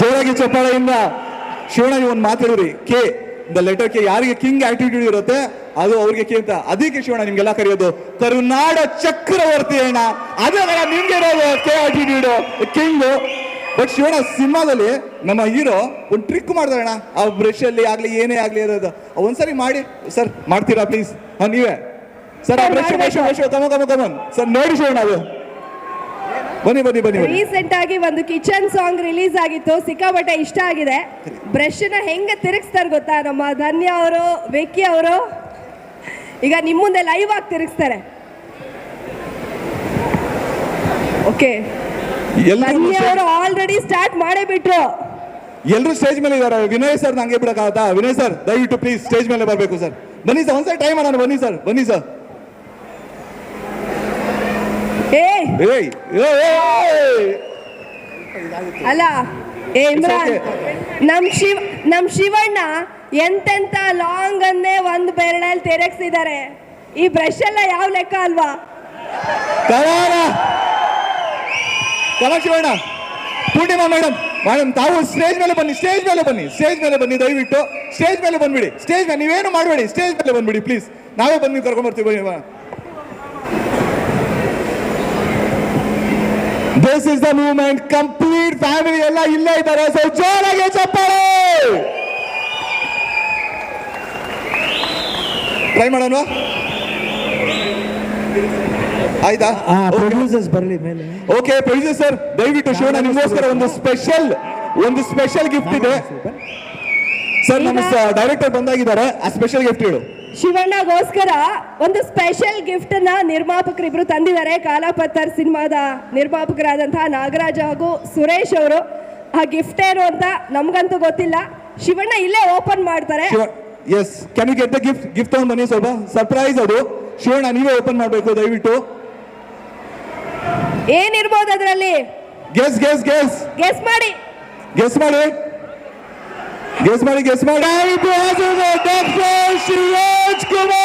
ಜೋರಾಗಿ ಚಪ್ಪಾಳೆಯಿಂದ ಶಿವಣ್ಣಗೆ ಒಂದು ಮಾತಾಡಿದ್ರಿ ಕೆ ದ ಲೆಟರ್ ಕೆ ಯಾರಿಗೆ ಕಿಂಗ್ ಆಟಿಟ್ಯೂಡ್ ಇರುತ್ತೆ, ಅದು ಅವ್ರಿಗೆ ಕೆ ಅಂತ. ಅದಕ್ಕೆ ಶಿವಣ್ಣ, ನಿಮ್ಗೆಲ್ಲ ಕರೆಯೋದು, ಕರುನಾಡ ಚಕ್ರವರ್ತಿ ಅಣ್ಣ. ಅದೇ ನಿಮ್ಗೆ ಇರೋದು K attitude king but Shivanna, ಸಿನಿಮಾದಲ್ಲಿ ನಮ್ಮ ಹೀರೋ ಒಂದು ಟ್ರಿಕ್ ಅಣ್ಣ. ಆ ಬ್ರಷ್ ಅಲ್ಲಿ ಆಗ್ಲಿ, ಏನೇ ಆಗ್ಲಿ ಇರೋದು. ಒಂದ್ಸರಿ ಮಾಡಿ ಸರ್ ಮಾಡ್ತೀರಾ ಪ್ಲೀಸ್ ಹಾ, ನೀವೇ. ಸರ್ ಆ ಬ್ರಷ್ ಬ್ರಷ್ ಬ್ರಷ್ ಕಮ ಸರ್ ನೋಡಿ ಶಿವಣ್ಣ ಅದು. ಬನ್ನಿ ಬನ್ನಿ ಬನ್ನಿ ರೀಸೆಂಟ್ ಆಗಿ ಒಂದು ಕಿಚನ್ ಸಾಂಗ್ ರಿಲೀಸ್ ಆಗಿತ್ತು. ಸಿಕ್ಕಾಪಟ್ಟೆ ಇಷ್ಟ ಆಗಿದೆ. ಬ್ರಷ್ನ ಹೆಂಗೆ ತಿರುಗಿಸ್ತಾರೆ ಗೊತ್ತಾ? ನಮ್ಮ ಧನ್ಯ ಅವರು ವಿಕ್ಕಿ ಅವರು. ಈಗ ನಿಮ್ಮ ಮುಂದೆ ಲೈವ್ ಆಗಿ ತಿರುಗಿಸ್ತಾರೆ. ಓಕೆ ಧನ್ಯ ಅವರು ಆಲ್ರೆಡಿ ಸ್ಟಾರ್ಟ್ ಮಾಡೇ ಬಿಟ್ರು. ಎಲ್ಲರೂ ಸ್ಟೇಜ್ ಮೇಲೆ ಇದ್ದಾರೆ. ವಿನಯ್ ಸರ್ ನಂಗೆ ಬಿಡಕ್ಕಾಗತ್ತಾ? ವಿನಯ್ ಸರ್ ದಯವಿಟ್ಟು ಪ್ಲೀಸ್ ಸ್ಟೇಜ್ ಮೇಲೆ ಬರಬೇಕು ಸರ್ ಬನ್ನಿ ಸರ್ ಒಂದ್ಸರಿ ಟೈಮ್ ಮಾಡೋಣ ಬನ್ನಿ ಸರ್ ಬನ್ನಿ ಸರ್ ಏ ಏಯ್ ಅಲ್ಲ ಏ ಇಮ್ರಾನ್ ನಮ್ ಶಿವ ನಮ್ ಶಿವಣ್ಣ ಎಂತೆಂತ ಲಾಂಗ್ ಅನ್ನೇ ಒಂದು ಬೆರಳಲ್ಲಿ ತೆರಗಿಸಿದ್ದಾರೆ ಈ ಬ್ರಷ್ ಎಲ್ಲ ಯಾವ ಲೆಕ್ಕ ಅಲ್ವಾ? ಶಿವಣ್ಣ. ಪೂರ್ಣಿಮಾ ಮೇಡಮ್ ಮೇಡಮ್ ತಾವು ಸ್ಟೇಜ್ ಮೇಲೆ ಬನ್ನಿ ಸ್ಟೇಜ್ ಮೇಲೆ ಬನ್ನಿ ಸ್ಟೇಜ್ ಮೇಲೆ ಬನ್ನಿ ದಯವಿಟ್ಟು. ಸ್ಟೇಜ್ ಮೇಲೆ ಬಂದ್ಬಿಡಿ ಸ್ಟೇಜ್ ಮೇಲೆ ನೀವೇನು ಮಾಡಬೇಡಿ ಸ್ಟೇಜ್ ಮೇಲೆ ಬಂದ್ಬಿಡಿ ಪ್ಲೀಸ್ ನಾವೇ ಬಂದು ಕರ್ಕೊಂಡ್ ಬರ್ತೀವಿ ಬನ್ನಿ this is the movement complete family ಎಲ್ಲ ಇಲ್ಲೇ ಇದ್ದಾರೆ. ಸೊ ಜೋರಾಗಿ ಚಪ್ಪಾಳೆ! ಟ್ರೈ ಮಾಡೋಣ. ಆಯ್ತಾ? ಪ್ರೊಡ್ಯೂಸರ್ಸ್ ಬರಲಿ ಮೇಲೆ. ಓಕೆ ಪ್ರೊಡ್ಯೂಸರ್ ಸರ್ ದಯವಿಟ್ಟು ಶಿವಣ್ಣ ನಿಮಗೋಸ್ಕರ ಒಂದು ಸ್ಪೆಷಲ್ ಒಂದು ಸ್ಪೆಷಲ್ ಗಿಫ್ಟ್ ಇದೆ. ಸರ್ ನಮ್ಮ ಡೈರೆಕ್ಟರ್ ಬಂದಾಗಿದ್ದಾರೆ. ಆ ಸ್ಪೆಷಲ್ ಗಿಫ್ಟ್ ಹೇಳು. ಶಿವಣ್ಣಗೋಸ್ಕರ ಒಂದು ಸ್ಪೆಷಲ್ ಗಿಫ್ಟ್ನ ನಿರ್ಮಾಪಕರಿಬ್ರು ತಂದಿದ್ದಾರೆ. ಕಾಲಾಪತ್ತರ್ ಸಿನಿಮಾದ ನಿರ್ಮಾಪಕರಾದಂತಹ ನಾಗರಾಜ್ ಹಾಗೂ ಸುರೇಶ್ ಅವರು. ಆ ಗಿಫ್ಟ್ ಏನು ಅಂತ ನಮ್ಗಂತೂ ಗೊತ್ತಿಲ್ಲ. ಶಿವಣ್ಣ ಇಲ್ಲೇ ಓಪನ್ ಮಾಡ್ತಾರೆ. Yes can you get the gift gift ತಗೊಂಡ್ ಬನ್ನಿ ಸ್ವಲ್ಪ ಸರ್ಪ್ರೈಸ್ ಅದು. ಶಿವಣ್ಣ ನೀವೇ ಓಪನ್ ಮಾಡಬೇಕು ದಯವಿಟ್ಟು. ಏನಿರ್ಬೋದು ಅದರಲ್ಲಿ? ಗೆಸ್ ಗೆಸ್ ಗೆಸ್ ಗೆಸ್ ಮಾಡಿ. ಗೆಸ್ ಮಾಡಿ. ಗೆಸ್ ಮಾಡಿ ಗೆಸ್ ಮಾಡಿ doctor Shivaraj Kumar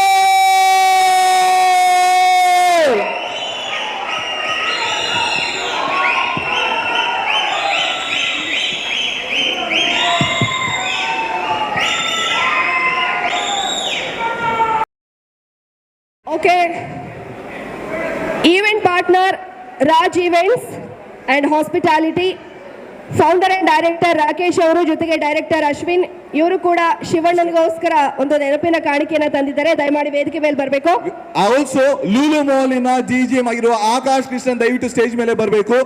okay event partner Raj events and hospitality founder and director Rakesh ಅವರು ಜೊತೆಗೆ ಡೈರೆಕ್ಟರ್ ಅಶ್ವಿನ್ ಇವರು ಕೂಡ ಶಿವಣ್ಣನಿಗೋಸ್ಕರ ಒಂದು ನೆನಪಿನ ಕಾಣಿಕೆಯನ್ನು ತಂದಿದ್ದಾರೆ. ದಯಮಾಡಿ ವೇದಿಕೆ ಮೇಲೆ ಬರಬೇಕು. ಆಲ್ಸೋ ಲೂಲು ಮಾಲಿನ ಜಿಜಿಎಂ ಆಗಿರುವ ಆಕಾಶ್ ಕೃಷ್ಣನ್ ದಯವಿಟ್ಟು ಸ್ಟೇಜ್ ಮೇಲೆ ಬರಬೇಕು.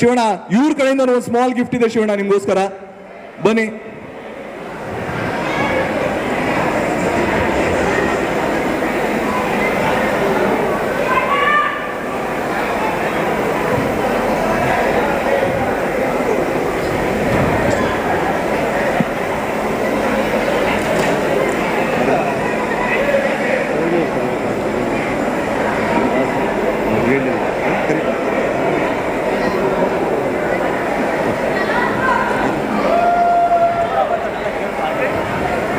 ಶಿವಣ್ಣ, ಇವ್ರ ಕಡೆಯಿಂದ ಒಂದು ಸ್ಮಾಲ್ ಗಿಫ್ಟ್ ಇದೆ ಶಿವಣ್ಣ ನಿಮ್ಗೋಸ್ಕರ. ಬನ್ನಿ.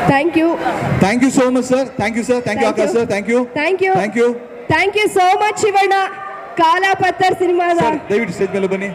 Thank you thank you so much sir thank you sir thank you Akash. Sir thank you thank you thank you thank you so much Shivanna Kaalapatthar ಸಿನಿಮಾದ ಸರ್ ದಯವಿಟ್ಟು ಸ್ಟೇಜ್ ಮೇಲೆ ಬನ್ನಿ.